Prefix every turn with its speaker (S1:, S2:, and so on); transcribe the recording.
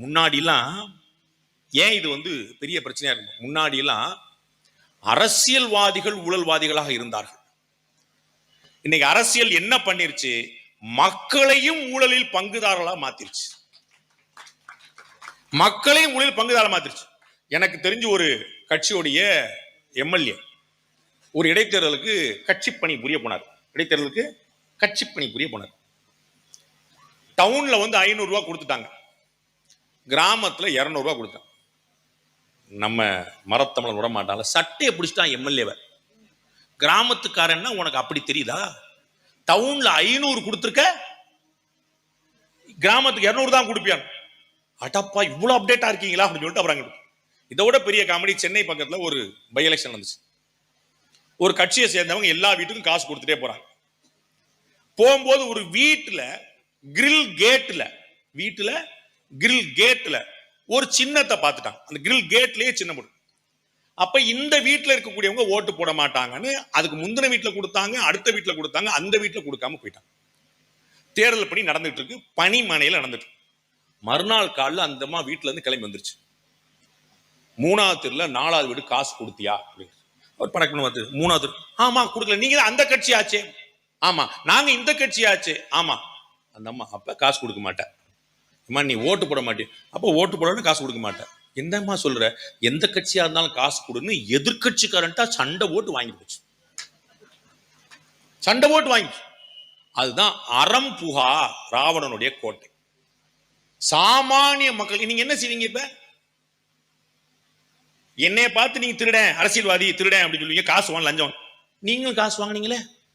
S1: முன்னாடிலாம் ஏன் இது வந்து பெரிய பிரச்சனையா இருக்கும்? முன்னாடிலாம் அரசியல்வாதிகள் ஊழல்வாதிகளாக இருந்தார்கள். இன்னைக்கு அரசியல் என்ன பண்ணிருச்சு? மக்களையும் ஊழலில் பங்குதாரர்களா மாத்திருச்சு. மக்களையும் ஊழலில் பங்குதாரா மாத்திருச்சு. எனக்கு தெரிஞ்சு ஒரு கட்சியுடைய எம்எல்ஏ ஒரு இடைத்தேர்தலுக்கு கட்சி பணி புரிய போனார். இடைத்தேர்தலுக்கு கட்சி பணி புரிய போனார். டவுன்ல வந்து ஐநூறு ரூபாய் கொடுத்துட்டாங்க. கிராமத்துல இரநூறுவா ரூபாய் நம்ம மரத்தமிழன் விட மாட்டான்ல சட்டையை பிடிச்சிட்டான் எம்எல்ஏவை கிராமத்துக்காரன்னா உனக்கு அப்படி தெரியுதா? டவுன்ல ஐநூறு கொடுத்துருக்க? கிராமத்துக்கு இரநூறு தான் கொடுப்பியான். அடப்பா இவ்வளோ அப்டேட்டா இருக்கீங்களா? அப்படின்னு சொல்லிட்டு அப்புறம் அங்கே இதை விட பெரிய காமெடி சென்னை பக்கத்தில் ஒரு பை எலெக்ஷன் வந்துச்சு ஒரு கட்சியை சேர்ந்தவங்க எல்லா வீட்டுக்கும் காசு கொடுத்துட்டே போறாங்க. போகும்போது ஒரு வீட்டுல கிரில் கேட்டில் வீட்டில் கிரில் கேட்ல ஒரு சின்னத்தை பார்த்துட்டான். அந்த கிரில் கேட்லயே சின்ன போடு அப்ப இந்த வீட்டில் இருக்கக்கூடியவங்க ஓட்டு போட மாட்டாங்கன்னு அதுக்கு முந்தின வீட்டில் கொடுத்தாங்க அடுத்த வீட்டில் கொடுத்தாங்க அந்த வீட்டில் கொடுக்காம போயிட்டாங்க. தேர்தல் பணி நடந்துட்டு இருக்கு பனிமனையில நடந்துட்டு மறுநாள் காலைல அந்த அம்மா வீட்டுல இருந்து கிளம்பி வந்துருச்சு. மூணாவது தெருல நாலாவது வீடு காசு கொடுத்தியா அப்படின்னு. அவர் பணக்கணும் பார்த்து மூணாவது தெரு, ஆமா கொடுக்கல. நீங்க அந்த கட்சி ஆச்சே. ஆமா நாங்க இந்த கட்சி ஆச்சு. ஆமா. அந்த அம்மா அப்ப காசு கொடுக்க மாட்டேன் இம்மா நீ ஓட்டு போட மாட்டேன் அப்போ ஓட்டு போடணும் காசு கொடுக்க மாட்டேன் என்னம்மா சொல்ற? எந்த கட்சியா இருந்தாலும் காசு கொடுன்னு எதிர்கட்சிக்காரன்ட்டா சண்டை ஓட்டு வாங்கி போச்சு சண்டை ஓட்டு வாங்கி அதுதான் அறம் புகா ராவணனுடைய கோட்டை. சாமானிய மக்கள் நீங்க என்ன செய்வீங்க இப்ப? என்னைய பார்த்து நீங்க திருடன் அரசியல்வாதி திருடன் அப்படின்னு சொல்லுவீங்க. காசு வாங்க லஞ்சம் நீங்களும் காசு வாங்குனீங்களே?